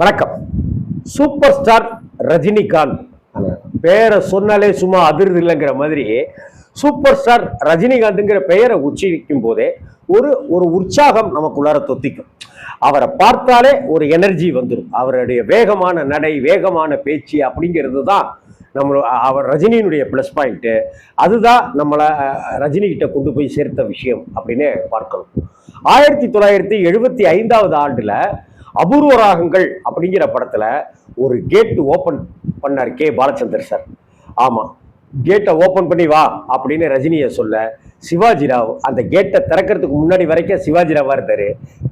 வணக்கம். Super star Rajinikanth. பேரை சொன்னாலே சும்மா அதிர்து இல்லைங்கிற மாதிரி சூப்பர் ஸ்டார் ரஜினிகாந்த்ங்கிற பெயரை உச்சரிக்கும் போதே ஒரு ஒரு உற்சாகம் நமக்குள்ளார தொத்திக்கும். அவரை பார்த்தாலே ஒரு எனர்ஜி வந்துடும் அவருடைய வேகமான நடை வேகமான பேச்சு அப்படிங்கிறது தான் நம்ம அவர் ரஜினியினுடைய ப்ளஸ் பாயிண்ட்டு அதுதான் நம்மளை ரஜினிகிட்ட கொண்டு போய் சேர்த்த விஷயம் அப்படின்னு பார்க்கணும். ஆயிரத்தி தொள்ளாயிரத்தி எழுபத்தி ஐந்தாவது ஆண்டில் அபூர்வ ராகங்கள் அப்படிங்கிற படத்தில் ஒரு கேட் ஓப்பன் பண்ணார் கே. பாலச்சந்தர் சார் ஆமாம் கேட்டை ஓப்பன் பண்ணி வா அப்படின்னு ரஜினியை சொல்ல சிவாஜிராவ் அந்த கேட்டை திறக்கிறதுக்கு முன்னாடி வரைக்கும் சிவாஜிராவாக இருந்தார்.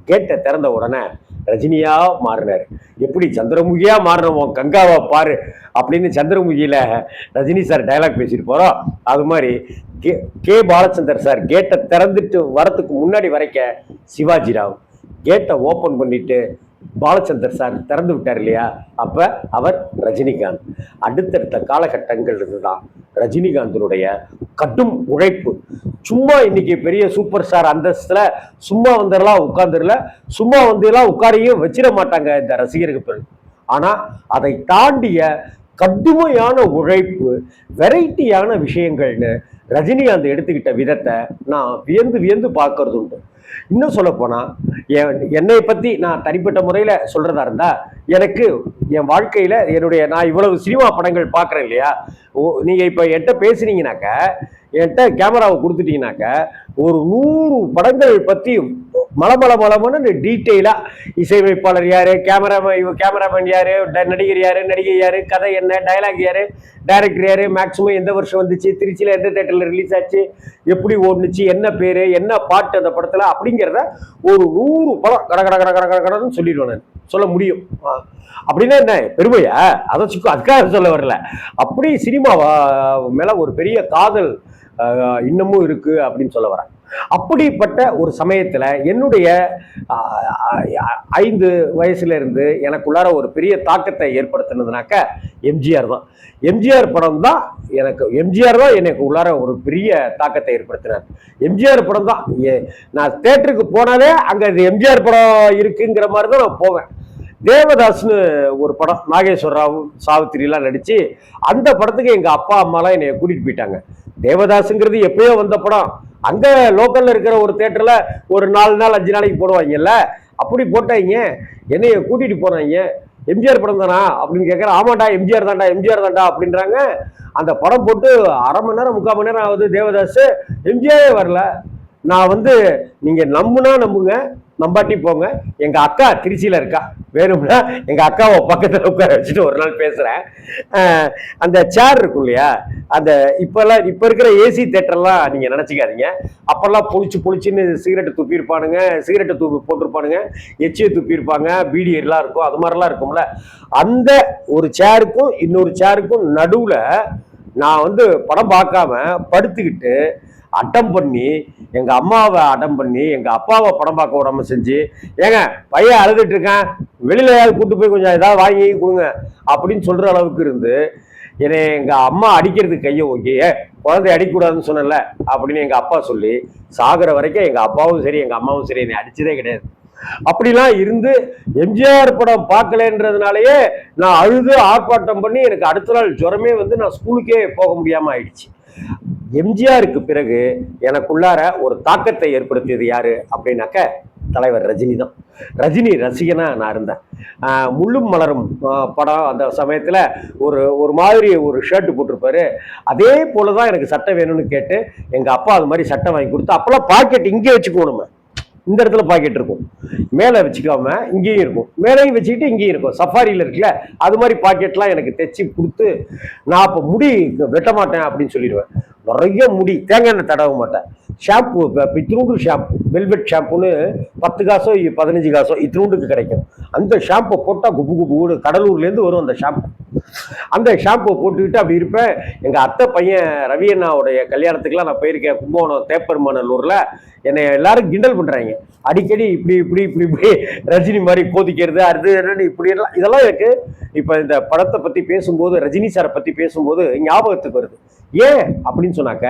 கேட்டை திறந்த உடனே ரஜினியாக மாறினார். எப்படி சந்திரமுகியாக மாறினவோம் கங்காவை பாரு அப்படின்னு சந்திரமுகியில் ரஜினி சார் டயலாக் பேசிட்டு அது மாதிரி கே கே. பாலச்சந்தர் சார் கேட்டை திறந்துட்டு வரத்துக்கு முன்னாடி வரைக்க சிவாஜிராவ் கேட்டை ஓப்பன் பண்ணிட்டு பாலச்சந்தர் சார் திறந்து விட்டார் இல்லையா? அப்போ அவர் ரஜினிகாந்த். அடுத்தடுத்த காலகட்டங்கள் தான் ரஜினிகாந்தினுடைய கடும் உழைப்பு. சும்மா இன்னைக்கு பெரிய சூப்பர் ஸ்டார் அந்தஸ்தில் சும்மா வந்துடலாம் உட்காந்துடல சும்மா வந்தெல்லாம் உட்காரையும் வச்சிட மாட்டாங்க இந்த ரசிகர்கள் ஆனால் அதை தாண்டிய கடுமையான உழைப்பு வெரைட்டியான விஷயங்கள்னு ரஜினிகாந்த் எடுத்துக்கிட்ட விதத்தை நான் வியந்து வியந்து பார்க்கறது உண்டு இன்னும் சொல்லப்போனால் என் என்னை பற்றி நான் தனிப்பட்ட முறையில் சொல்றதா இருந்தால் எனக்கு என் வாழ்க்கையில் என்னுடைய நான் இவ்வளவு சினிமா படங்கள் பார்க்குறேன் இல்லையா? ஓ நீங்கள் இப்போ என்கிட்ட பேசுனீங்கனாக்க என்கிட்ட கேமராவை கொடுத்துட்டீங்கனாக்க ஒரு நூறு படங்கள் பற்றி மலமல மலமன்னு டீட்டெயிலாக இசையமைப்பாளர் யார் கேமராமேன் கேமராமேன் யார் ட- நடிகர் யார் நடிகை யார் கதை என்ன டயலாக் யார் டைரக்டர் யார் மேக்ஸிமம் எந்த வருஷம் வந்துச்சு திருச்சியில் எந்த தேட்டரில் ரிலீஸ் ஆச்சு எப்படி ஓடுனுச்சு என்ன பேர் என்ன பாட்டு அந்த படத்தில் அப்படிங்கிறத ஒரு நூறு படம் கட கட கட கட கட கடன்னு சொல்லிடுவேன் நான். சொல்ல முடியும். அப்படின்னா என்ன? பெருமையா? அதை சுக்கு அதுக்காக சொல்ல வரல. அப்படி சினிமா மேல ஒரு பெரிய காதல் இன்னமும் இருக்கு அப்படின்னு சொல்ல வரேன். அப்படிப்பட்ட ஒரு சமயத்தில் என்னுடைய ஐந்து வயசுலேருந்து எனக்குள்ளார ஒரு பெரிய தாக்கத்தை ஏற்படுத்தினதுனாக்க எம்ஜிஆர் தான். எம்ஜிஆர் படம் தான் எனக்கு எம்ஜிஆர் தான் எனக்கு உள்ளார ஒரு பெரிய தாக்கத்தை ஏற்படுத்தினார். எம்ஜிஆர் படம் தான் ஏ- நான் தேட்டருக்கு போனாலே அங்கே இது எம்ஜிஆர் படம் இருக்குங்கிற மாதிரி தான் நான் போவேன். தேவதாஸ்னு ஒரு படம் நாகேஸ்வர ராவ் சாவித்திரிலாம் நடித்து அந்த படத்துக்கு எங்கள் அப்பா அம்மாலாம் என்னை கூட்டிகிட்டு போயிட்டாங்க. தேவதாஸுங்கிறது எப்பயோ வந்த படம். அங்க லோக்கல்ல இருக்கிற ஒரு தேட்டர்ல ஒரு நாலு நாள் அஞ்சு நாளைக்கு போடுவாங்கல்ல? அப்படி போட்டாங்க என்னைய கூட்டிட்டு போனாங்க எம்ஜிஆர் படம் தானா? அப்படின்னு கேட்குறேன் ஆமாண்டா எம்ஜிஆர் தான்டா எம்ஜிஆர் தான்டா அப்படின்றாங்க. அந்த படம் போட்டு அரை மணி நேரம் முக்கால் மணி நேரம் ஆகுது தேவதாஸ். எம்ஜிஆரே வரல. நான் வந்து நீங்க நம்புனா நம்புங்க நம்பாட்டி போங்க. எங்க அக்கா திருச்சியில இருக்கா. வேணும்னா எங்க அக்காவை பக்கத்தில் உட்கார வச்சுட்டு ஒரு நாள் பேசுறேன். அந்த சேர் இருக்கும் இல்லையா? அந்த இப்பெல்லாம் இப்ப இருக்கிற ஏசி தேட்டர்லாம் நீங்க நினச்சிக்காதீங்க. அப்பெல்லாம் பொழிச்சு பொழிச்சுன்னு சிகரெட்டு துப்பியிருப்பானுங்க சிகரெட்டை தூப்பி போட்டிருப்பானுங்க எச்சியை துப்பியிருப்பாங்க பீடியர்லாம் இருக்கும் அது மாதிரிலாம் இருக்கும்ல. அந்த ஒரு சேருக்கும் இன்னொரு சேருக்கும் நடுவில் நான் வந்து படம் பார்க்காம படுத்துக்கிட்டு அட்டம் பண்ணி எங்கள் அம்மாவை அட்டம் பண்ணி எங்கள் அப்பாவை படம் பார்க்க உடம்ப செஞ்சு ஏங்க பையன் அழுதுட்டு இருக்கேன் வெளியில் யாராவது கூட்டு போய் கொஞ்சம் ஏதாவது வாங்கி கொடுங்க அப்படின்னு சொல்கிற அளவுக்கு இருந்து என்னை எங்கள் அம்மா அடிக்கிறதுக்கு கையை ஓகே குழந்தை அடிக்கக்கூடாதுன்னு சொன்னல அப்படின்னு எங்கள் அப்பா சொல்லி சாகுற வரைக்கும் எங்கள் அப்பாவும் சரி எங்கள் அம்மாவும் சரி என்னை அடிச்சதே கிடையாது. அப்படிலாம் இருந்து எம்ஜிஆர் படம் பார்க்கலன்றதுனாலயே நான் அழுது ஆர்ப்பாட்டம் பண்ணி எனக்கு அடுத்த நாள் ஜுரமே வந்து நான் ஸ்கூலுக்கே போக முடியாம ஆயிடுச்சு. எம்ஜிஆருக்கு பிறகு எனக்குள்ளார ஒரு தாக்கத்தை ஏற்படுத்தியது யாரு அப்படின்னாக்க தலைவர் ரஜினி தான். ரஜினி ரசிகனா நான் இருந்தேன். முள்ளும் மலரும் படம் அந்த சமயத்துல ஒரு ஒரு மாதிரி ஒரு ஷர்ட் போட்டிருப்பாரு. அதே போல தான் எனக்கு சட்டை வேணும்னு கேட்டு எங்க அப்பா அது மாதிரி சட்டை வாங்கி கொடுத்து அப்பெல்லாம் பாக்கெட் இங்கே வச்சுக்கோணுமே இந்த இடத்துல பாக்கெட் இருக்கும். மேலே வச்சுக்காம இங்கேயும் இருக்கும். மேலேயும் வச்சுக்கிட்டு இங்கேயும் இருக்கும். சஃபாரியில் இருக்குல்ல அது மாதிரி பாக்கெட்லாம் எனக்கு தைச்சி கொடுத்து நான் அப்போ முடி வெட்ட மாட்டேன் அப்படின்னு சொல்லிடுவேன். நிறைய முடி. தேங்காய் எண்ணெய் தடவ மாட்டேன். ஷாம்பு பித்ரூடு ஷாம்பு வெல்வெட் ஷாம்புன்னு பத்து காசோ பதினஞ்சு காசோ இத்தினூண்டுக்கு கிடைக்கும். அந்த ஷாம்பை போட்டால் குபு குபு கடலூர்லேருந்து வரும் அந்த ஷாம்பு அந்த ஷாம்பு போட்டுக்கிட்டு அப்படி இருப்பேன். எங்கள் அத்தை பையன் ரவி அண்ணாவுடைய கல்யாணத்துக்குலாம் நான் போயிருக்கேன் கும்பகோணம் தேப்பெருமானல்லூரில் என்னை எல்லாரும் கிண்டல் பண்ணுறாங்க அடிக்கடி இப்படி இப்படி இப்படி இப்படி ரஜினி மாதிரி கோதிக்கிறது அது என்னன்னு இப்படி எல்லாம் இதெல்லாம் எனக்கு இப்போ இந்த படத்தை பற்றி பேசும்போது ரஜினி சாரை பற்றி பேசும்போது ஞாபகத்துக்கு வருது. ஏன் அப்படின்னு சொன்னாக்க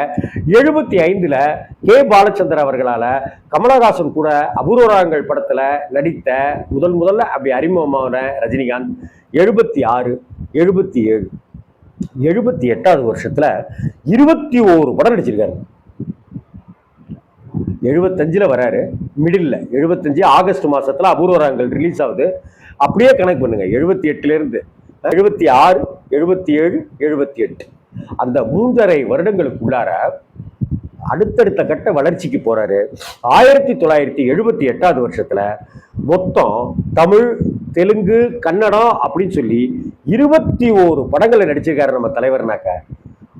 எழுபத்தி ஐந்தில் கே பாலச்சந்தர் அவர்களால் கமலஹாசன் கூட அபூர்வராங்கள் படத்தில் நடித்த முதல் முதல்ல அப்படி அறிமுகமான ரஜினிகாந்த் எழுபத்தி ஆறு எழுபத்தி ஏழு எழுபத்தி எட்டாவது வருஷத்தில் இருபத்தி ஓரு படம் நடிச்சிருக்காரு. எழுபத்தஞ்சில் வராரு மிடில் எழுபத்தஞ்சு ஆகஸ்ட் மாதத்தில் அபூர்வராங்கள் ரிலீஸ் ஆகுது. அப்படியே கணக்கு பண்ணுங்க எழுபத்தி எட்டுலேருந்து எழுபத்தி ஆறு எழுபத்தி ஏழு எழுபத்தி எட்டு. அந்த மூன்றரை வருடங்களுக்குள்ளார அடுத்தடுத்த கட்ட வளர்ச்சிக்கு போறாரு. ஆயிரத்தி தொள்ளாயிரத்தி எழுபத்தி எட்டாவது வருஷத்துல மொத்தம் தமிழ் தெலுங்கு கன்னடம் அப்படின்னு சொல்லி இருபத்தி ஓரு படங்களை நடிச்சிருக்காரு நம்ம தலைவர்னாக்க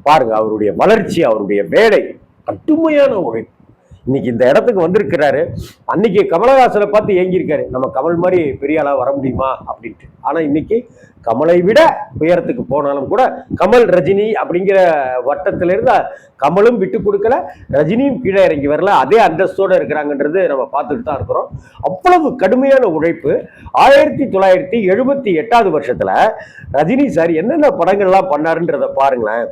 பாருங்க அவருடைய வளர்ச்சி அவருடைய வேலை கடுமையான உழைப்பு. இன்னைக்கு இந்த இடத்துக்கு வந்திருக்கிறாரு. அன்னைக்கு கமலஹாசனை பார்த்து ஏங்கியிருக்காரு. நம்ம கமல் மாதிரி பெரிய ஆளாக வர முடியுமா அப்படின்ட்டு. ஆனா இன்னைக்கு கமலை விட உயரத்துக்கு போனாலும் கூட கமல் ரஜினி அப்படிங்கிற வட்டத்தில் இருந்து கமலும் விட்டு கொடுக்கல. ரஜினியும் கீழே இறங்கி வரல. அதே அந்தஸ்தோட இருக்கிறாங்கன்றது நம்ம பார்த்துட்டு தான் இருக்கிறோம். அவ்வளவு கடுமையான உழைப்பு. ஆயிரத்தி தொள்ளாயிரத்தி எழுபத்தி எட்டாவது வருஷத்துல ரஜினி சார் என்னென்ன படங்கள்லாம் பண்ணாருன்றத பாருங்களேன்.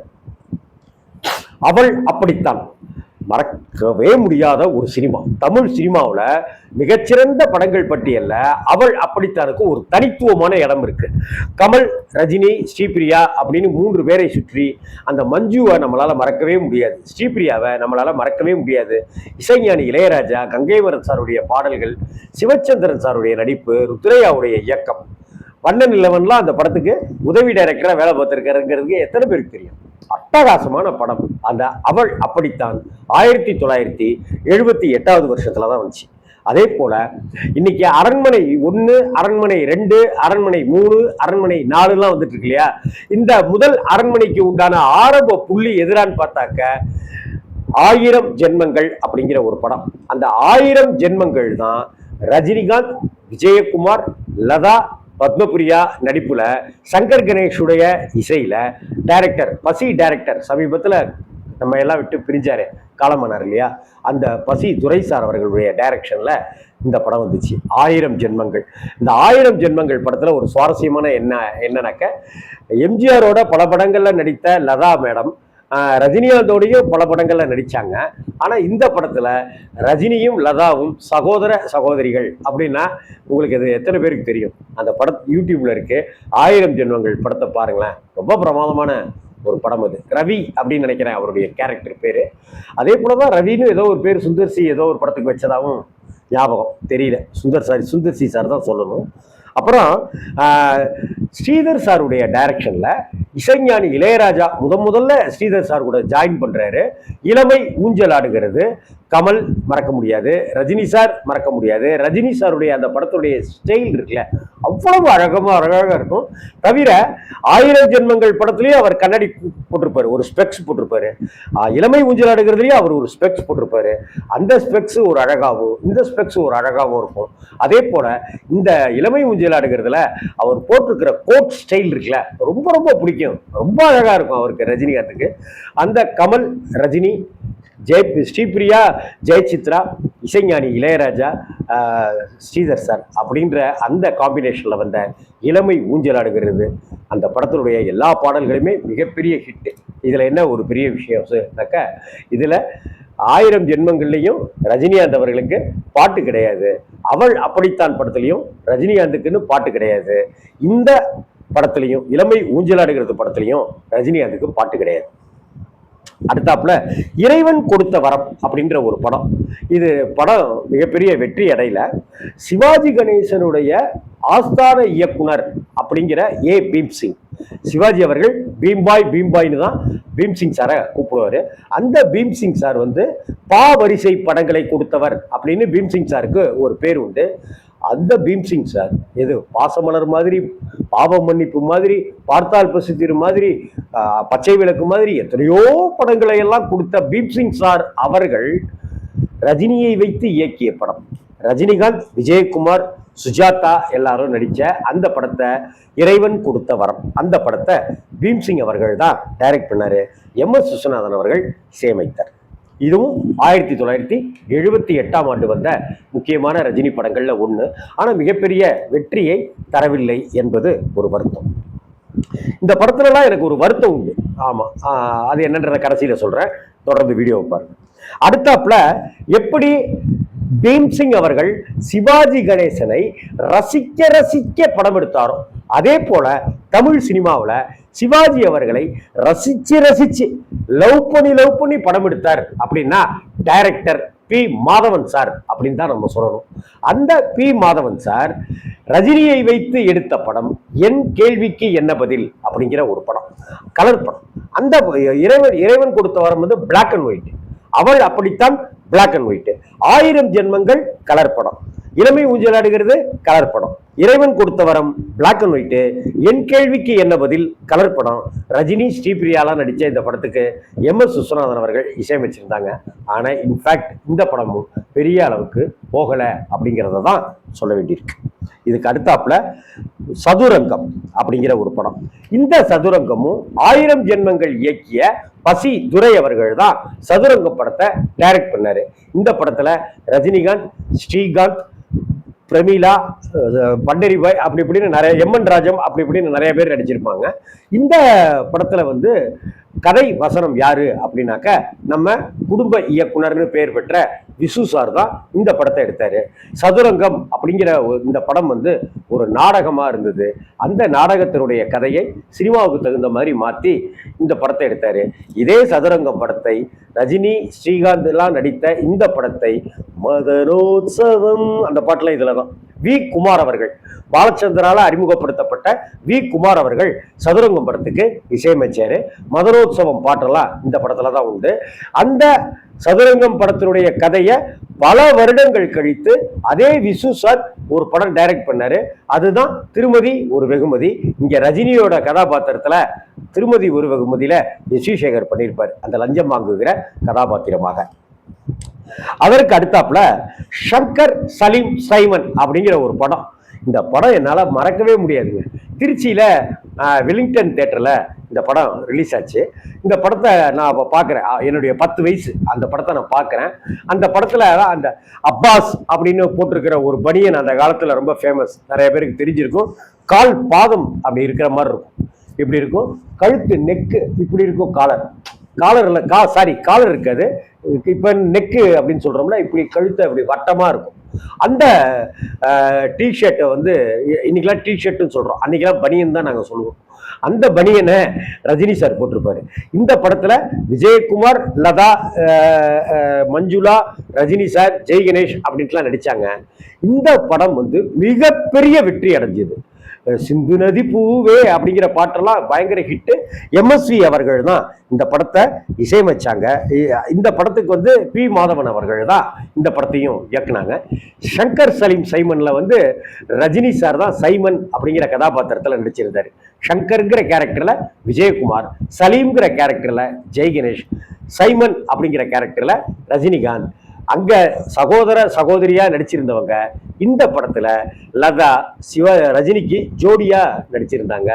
அவள் அப்படித்தான். மறக்கவே முடியாத ஒரு சினிமா. தமிழ் சினிமாவில் மிகச்சிறந்த படங்கள் பட்டியலில் அவள் அப்படித்தானுக்கு ஒரு தனித்துவமான இடம் இருக்கு. கமல் ரஜினி ஸ்ரீபிரியா அப்படின்னு மூன்று பேரை சுற்றி அந்த மஞ்சுவை நம்மளால் மறக்கவே முடியாது. ஸ்ரீபிரியாவை நம்மளால் மறக்கவே முடியாது. இசைஞானி இளையராஜா கங்கைவரன் சாருடைய பாடல்கள் சிவச்சந்திரன் சாருடைய நடிப்பு ருத்ரையாவுடைய இயக்கம் வண்ணன் இலவன்லாம் அந்த படத்துக்கு உதவி டைரக்டரா வேலை பார்த்திருக்காருங்கிறதுக்கு எத்தனை பேருக்கு தெரியும்? அட்டகாசமான படம். அந்த அவள் அப்படித்தான். ஆயிரத்தி தொள்ளாயிரத்தி எழுபத்தி எட்டாவது வருஷத்துல தான் வந்துச்சு. அதே போல இன்னைக்கு அரண்மனை ஒன்று அரண்மனை ரெண்டு அரண்மனை மூணு அரண்மனை நாலுலாம் வந்துட்டு இருக்கு இல்லையா? இந்த முதல் அரண்மனைக்கு உண்டான ஆரம்ப புள்ளி எதிரான்னு பார்த்தாக்க ஆயிரம் ஜென்மங்கள் அப்படிங்கிற ஒரு படம். அந்த ஆயிரம் ஜென்மங்கள் தான் ரஜினிகாந்த் விஜயகுமார் லதா பத்மபிரியா நடிப்புல சங்கர் கணேஷுடைய இசையில டைரக்டர் பசி டைரக்டர் சமீபத்தில் நம்ம எல்லாம் விட்டு பிரிஞ்சாரு காலமானார் இல்லையா? அந்த பசி துரைசார் அவர்களுடைய டைரக்ஷன்ல இந்த படம் வந்துச்சு. ஆயிரம் ஜென்மங்கள். இந்த ஆயிரம் ஜென்மங்கள் படத்துல ஒரு சுவாரஸ்யமான என்ன என்னன்னாக்க எம்ஜிஆரோட பல படங்கள்ல நடித்த லதா மேடம் ரஜினிகாந்தோடையும் பல படங்களில் நடித்தாங்க ஆனால் இந்த படத்தில் ரஜினியும் லதாவும் சகோதர சகோதரிகள் அப்படின்னா உங்களுக்கு இது எத்தனை பேருக்கு தெரியும்? அந்த படம் யூடியூப்பில் இருக்குது ஆயிரம் ஜென்மங்கள் படத்தை பாருங்களேன். ரொம்ப பிரமாதமான ஒரு படம் அது. ரவி அப்படின்னு நினைக்கிறேன் அவருடைய கேரக்டர் பேர். அதே போலதான் ரவின்னு ஏதோ ஒரு பேர் சுந்தர் சி ஏதோ ஒரு படத்துக்கு வச்சதாகவும் ஞாபகம். தெரியல. சுந்தர் சாரி சுந்தர் சி சார் தான் சொல்லணும். அப்புறம் ஸ்ரீதர் சாருடைய டைரக்ஷனில் இசைஞானி இளையராஜா முதன் முதல்ல ஸ்ரீதர் சார் கூட ஜாயின் பண்ணுறாரு இளமை ஊஞ்சல் ஆடுகிறது. கமல் மறக்க முடியாது. ரஜினி சார் மறக்க முடியாது. ரஜினி சாருடைய அந்த படத்துடைய ஸ்டைல் இருக்குல்ல அவ்வளவு அழகமாக அழகாக இருக்கும். தவிர ஆயிரம் ஜென்மங்கள் படத்துலேயும் அவர் கண்ணாடி போட்டிருப்பாரு. ஒரு ஸ்பெக்ஸ் போட்டிருப்பாரு. இளமை ஊஞ்சல் ஆடுகிறதுலயும் அவர் ஒரு ஸ்பெக்ஸ் போட்டிருப்பாரு. அந்த ஸ்பெக்ஸ் ஒரு அழகாகவும் இந்த ஸ்பெக்ஸ் ஒரு அழகாகவும் இருக்கும். அதே போல் இந்த இளமை ஊஞ்சல் ஆடுகிறதுல அவர் போட்டிருக்கிற கோட் ஸ்டைல் இருக்குல்ல ரொம்ப ரொம்ப பிடிக்கும். ரொம்ப அழகா இருக்கும் அவருக்கு ரஜினிகாந்துக்கு. அந்த கமல் ரஜினி ஜெய் ஸ்ரீபிரியா ஜெயசித்ரா இசைஞானி இளையராஜா ஸ்ரீதர் சார் அப்படின்ற அந்த காம்பினேஷன்ல வந்த இளமை ஊஞ்சலாடுகிறது அந்த படத்தினுடைய எல்லா பாடல்களுமே மிகப்பெரிய ஹிட் இதில் என்ன ஒரு பெரிய விஷயம் சொன்னாக்க இதில் ஆயிரம் ஜென்மங்கள்லையும் ரஜினிகாந்த் அவர்களுக்கு பாட்டு கிடையாது. அவள் அப்படித்தான் படத்துலையும் ரஜினிகாந்துக்குன்னு பாட்டு கிடையாது. இந்த படத்துலையும் இளமை ஊஞ்சலாடுகிறது படத்துலையும் ரஜினிகாந்துக்கு பாட்டு கிடையாது. அடுத்தாப்புல இறைவன் கொடுத்த வரம் அப்படின்ற ஒரு படம். இது படம் மிகப்பெரிய வெற்றி அடையில. சிவாஜி கணேசனுடைய ஆஸ்தான இயக்குனர் அப்படிங்கிற ஏ. பீம் சிங் சிவாஜி அவர்கள் பீம்பாய் பீம்பாய்னு தான் பீம் சிங் சாரை கூப்பிடுவாரு. அந்த பீம் சிங் சார் வந்து பா வரிசை படங்களை கொடுத்தவர் அப்படின்னு பீம் சிங் சாருக்கு ஒரு பேர் உண்டு. அந்த பீம்சிங் சார் எது பாசமலர் மாதிரி பாவ மன்னிப்பு மாதிரி பார்த்தால் பசித்திரு மாதிரி பச்சை விளக்கு மாதிரி எத்தனையோ படங்களை எல்லாம் கொடுத்த பீம்சிங் சார் அவர்கள் ரஜினியை வைத்து இயக்கிய படம். ரஜினிகாந்த் விஜயகுமார் சுஜாதா எல்லாரும் நடித்த அந்த படத்தை இறைவன் கொடுத்த வரம். அந்த படத்தை பீம்சிங் அவர்கள் தான் டைரக்ட் பண்ணார். எம் எஸ் விஸ்வநாதன் அவர்கள் சேமித்தார். இதுவும் ஆயிரத்தி தொள்ளாயிரத்தி எழுபத்தி எட்டாம் ஆண்டு வந்த முக்கியமான ரஜினி படங்களில் ஒன்று ஆனால் மிகப்பெரிய வெற்றியை தரவில்லை என்பது ஒரு வருத்தம். இந்த படத்துலலாம் எனக்கு ஒரு வருத்தம் உண்டு. ஆமாம் அது என்னன்றத கடைசியில் சொல்கிறேன் தொடர்ந்து வீடியோ பாருங்கள் அடுத்தாப்புல எப்படி பீம்சிங் அவர்கள் சிவாஜி கணேசனை ரசிக்க ரசிக்க படம் எடுத்தாரோ அதே போல தமிழ் சினிமாவில் சிவாஜி அவர்களை ரசிச்சு ரசிச்சு லவ் பண்ணி லவ் பண்ணி படம் எடுத்தார் அப்படின்னா டைரக்டர் பி மாதவன் சார் அப்படின்னு தான் நம்ம சொல்லணும். அந்த பி மாதவன் சார் ரஜினியை வைத்து எடுத்த படம் என் கேள்விக்கு என்ன பதில் அப்படிங்கிற ஒரு படம் கலர் படம். அந்த இறைவன் இறைவன் கொடுத்த வரம் வந்து பிளாக் அண்ட் ஒயிட் அவள் அப்படித்தான் பிளாக் அண்ட் ஒயிட் ஆயிரம் ஜென்மங்கள் கலர் படம். இளமை ஊஞ்சலாடுகிறது கலர் படம். இறைவன் கொடுத்த வரம் பிளாக் அண்ட் ஒயிட்டு என் கேள்விக்கு என்ன பதில்? கலர் படம். ரஜினி ஸ்ரீபிரியாலாம் நடித்த இந்த படத்துக்கு எம் எஸ் விஸ்வநாதன் அவர்கள் இசையமைச்சிருந்தாங்க. ஆனால் இன்ஃபேக்ட் இந்த படமும் பெரிய அளவுக்கு போகலை அப்படிங்கிறத தான் சொல்ல வேண்டியிருக்கு. இதுக்கு அடுத்தாப்புல சதுரங்கம் அப்படிங்கிற ஒரு படம். இந்த சதுரங்கமும் ஆயிரம் ஜென்மங்கள் இயக்கிய பசி துரை அவர்கள் தான் சதுரங்கம் படத்தை டைரக்ட் பண்ணாரு. இந்த படத்துல ரஜினிகாந்த் ஸ்ரீகாந்த் பிரமீளா பண்டரிபாய் அப்படி இப்படின்னு நிறைய எம்என் ராஜம் அப்படி இப்படின்னு நிறைய பேர் நடிச்சிருப்பாங்க. இந்த படத்தில் வந்து கதை வசனம் யாரு அப்படின்னாக்க நம்ம குடும்ப இயக்குனர்னு பெயர் பெற்ற விசு சார் தான் இந்த படத்தை எடுத்தாரு. சதுரங்கம் அப்படிங்கிற இந்த படம் வந்து ஒரு நாடகமாக இருந்தது. அந்த நாடகத்தினுடைய கதையை சினிமாவுக்கு தகுந்த மாதிரி மாற்றி இந்த படத்தை எடுத்தாரு. இதே சதுரங்கம் படத்தை ரஜினி ஸ்ரீகாந்த் எல்லாம் நடித்த இந்த படத்தை மதனோத்சவம் அந்த பாட்டில் இதில் தான் வி. குமார் அவர்கள் பாலச்சந்திரால அறிமுகப்படுத்தப்பட்ட வி. குமார் அவர்கள் சதுரங்கம் படத்துக்கு இசையமைச்சாரு. மதுரோத்சவம் பாட்டெல்லாம் இந்த படத்துல தான் உண்டு. அந்த சதுரங்கம் படத்தினுடைய கதையை பல வருடங்கள் கழித்து அதே விசு சார் ஒரு படம் டைரக்ட் பண்ணாரு. அதுதான் திருமதி ஒரு வெகுமதி. இங்க ரஜினியோட கதாபாத்திரத்துல திருமதி ஒரு வெகுமதியில எஸ் சேகர் பண்ணியிருப்பார். அந்த லஞ்சம் வாங்குகிற கதாபாத்திரமாக. அதற்கு அடுத்தாப்புல ஷங்கர் சலீம் சைமன் அப்படிங்கிற ஒரு படம் இந்த படம் என்னால் மறக்கவே முடியாதுங்க. திருச்சியில் ஆஹ், வெலிங்டன் இந்த படம் ரிலீஸ் ஆச்சு. இந்த படத்தை நான் அப்போ பார்க்குறேன் என்னுடைய பத்து வயசு. அந்த படத்தை நான் பார்க்குறேன் அந்த படத்தில் அந்த அப்பாஸ் அப்படின்னு போட்டிருக்கிற ஒரு பனியன் அந்த காலத்தில் ரொம்ப ஃபேமஸ் நிறைய பேருக்கு தெரிஞ்சிருக்கும். கால் பாதம் அப்படி இருக்கிற மாதிரி இருக்கும். இப்படி இருக்கும். கழுத்து நெக்கு இப்படி இருக்கும் காலர் காலரில் கா சாரி காலர் இருக்காது. இப்போ நெக்கு அப்படின்னு சொல்கிறோம்னா இப்படி கழுத்து அப்படி வட்டமாக இருக்கும். அந்த டிஷர்ட்டை வந்து இன்னைக்கெல்லாம் டிஷர்ட்னு சொல்கிறோம் அன்றைக்கெலாம் பனியன் தான் நாங்கள் சொல்லுவோம். அந்த பனியனை ரஜினி சார் போட்டிருப்பாரு. இந்த படத்தில் விஜயகுமார் லதா மஞ்சுளா ரஜினி சார் ஜெய் கணேஷ் அப்படின்ட்டுலாம் நடித்தாங்க இந்த படம் வந்து மிகப்பெரிய வெற்றி அடைஞ்சது. சிந்து நதி பூவே அப்படிங்கிற பாட்டெல்லாம் பயங்கர ஹிட்டு எம்எஸ்வி அவர்கள் தான் இந்த படத்தை இசையமைச்சாங்க. இந்த படத்துக்கு வந்து பி மாதவன் அவர்கள் தான் இந்த படத்தையும் இயக்குனாங்க. ஷங்கர் சலீம் சைமனில் வந்து ரஜினி சார் தான் சைமன் அப்படிங்கிற கதாபாத்திரத்தில் நடிச்சிருந்தாரு. ஷங்கர்ங்கிற கேரக்டரில் விஜயகுமார் சலீம்ங்கிற கேரக்டரில் ஜெய் கணேஷ் சைமன் அப்படிங்கிற கேரக்டரில் ரஜினிகாந்த். அங்க சகோதர சகோதரியா நடிச்சிருந்தவங்க இந்த படத்துல லதா சிவ ரஜினிக்கு ஜோடியா நடிச்சிருந்தாங்க.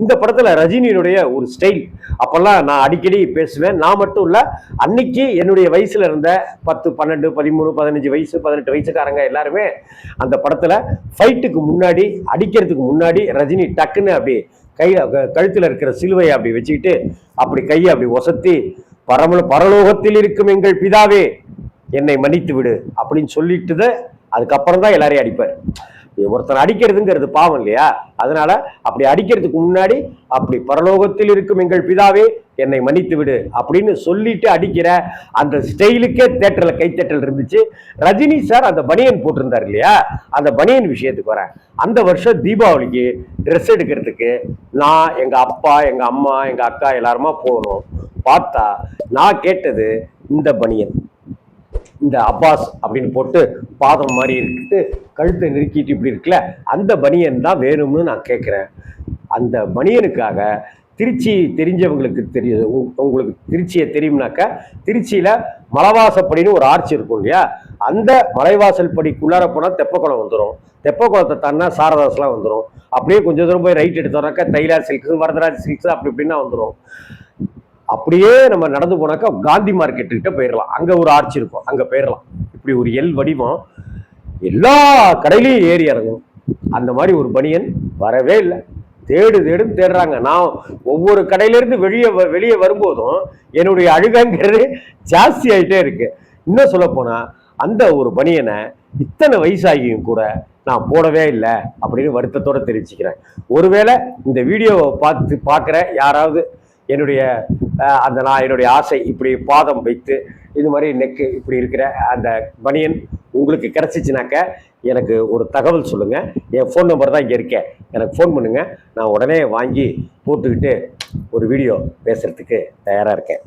இந்த படத்துல ரஜினியினுடைய ஒரு ஸ்டைல் அப்பெல்லாம் நான் அடிக்கடி பேசுவேன். நான் மட்டும் இல்ல அன்னைக்கு என்னுடைய வயசுல இருந்த பத்து பன்னெண்டு பதிமூணு பதினஞ்சு வயசு பதினெட்டு வயசுக்காரங்க எல்லாருமே அந்த படத்துல ஃபைட்டுக்கு முன்னாடி அடிக்கிறதுக்கு முன்னாடி ரஜினி டக்குன்னு அப்படி கையில் கழுத்தில் கழுத்துல இருக்கிற சிலுவையை அப்படி வச்சுக்கிட்டு அப்படி கையை அப்படி ஒசத்தி பரம பரலோகத்தில் இருக்கும் எங்கள் பிதாவே என்னை மன்னித்து விடு அப்படின்னு சொல்லிட்டு அதுக்கப்புறம் தான் எல்லாரையும் அடிப்பார். ஒருத்தன் அடிக்கிறதுங்கிறது பாவம் இல்லையா? அதனால அப்படி அடிக்கிறதுக்கு முன்னாடி அப்படி பரலோகத்தில் இருக்கும் எங்கள் பிதாவே என்னை மன்னித்து விடு அப்படின்னு சொல்லிட்டு அடிக்கிற அந்த ஸ்டைலுக்கே தேட்டரில் கைத்தட்டல் இருந்துச்சு. ரஜினி சார் அந்த பனியன் போட்டிருந்தார் இல்லையா? அந்த பனியன் விஷயத்துக்கு வரேன் அந்த வருஷம் தீபாவளிக்கு ட்ரெஸ் எடுக்கிறதுக்கு நான் எங்கள் அப்பா எங்கள் அம்மா எங்கள் அக்கா எல்லாருமா போகணும் பார்த்தா நான் கேட்டது இந்த பனியன். இந்த அப்பாஸ் அப்படின்னு போட்டு பாதம் மாதிரி இருக்கிட்டு கழுத்தை நெருக்கிட்டு இப்படி இருக்குல்ல அந்த பனியன் தான் வேணும்னு நான் கேட்குறேன். அந்த பனியனுக்காக திருச்சி தெரிஞ்சவங்களுக்கு தெரியும் உங்களுக்கு திருச்சியை தெரியும்னாக்கா திருச்சியில் மலைவாசப்படின்னு ஒரு ஆர்ச் இருக்கும் இல்லையா? அந்த மலைவாசல் படிக்குள்ளார போனால் தெப்பக்குளம் வந்துடும் தெப்பக்குளத்தை தாண்டா சாரதாஸ்லாம் வந்துடும் அப்படியே கொஞ்சம் தூரம் போய் ரைட் எடுத்தோம்னாக்கா தைலார் சில்க்ஸ் வரதராஜ் சில்க்ஸ் அப்படி இப்படின்னா வந்துடும் அப்படியே நம்ம நடந்து போனாக்கா காந்தி மார்க்கெட் கிட்ட போயிடலாம் அங்க ஒரு ஆர்ச் இருக்கும். அங்க போயிடலாம் இப்படி ஒரு எல் வடிவம் எல்லா கடையிலையும் ஏறி இறங்கும். அந்த மாதிரி ஒரு பனியன் வரவே இல்லை. தேடு தேடுன்னு தேடுறாங்க. நான் ஒவ்வொரு கடையிலேருந்து வெளியே வ- வெளியே வரும்போதும் என்னுடைய அழுகங்கிறது ஜாஸ்தி ஆகிட்டே இருக்கு. இன்னும் சொல்ல போனா அந்த ஒரு பனியனை இத்தனை வயசாகியும் கூட நான் போடவே இல்லை அப்படின்னு வருத்தத்தோடு தெரிவிச்சுக்கிறேன். ஒருவேளை இந்த வீடியோவை பார்த்து பார்க்குற யாராவது என்னுடைய அந்த நான் என்னுடைய ஆசை இப்படி பாதம் வைத்து இது மாதிரி நெக்கு இப்படி இருக்கிற அந்த பனியன் உங்களுக்கு கிடச்சிச்சினாக்க எனக்கு ஒரு தகவல் சொல்லுங்கள் என் ஃபோன் நம்பர் தான் இங்கே இருக்கேன் எனக்கு ஃபோன் பண்ணுங்கள் நான் உடனே வாங்கி போட்டுக்கிட்டு ஒரு வீடியோ பேசுகிறதுக்கு தயாராக இருக்கேன்.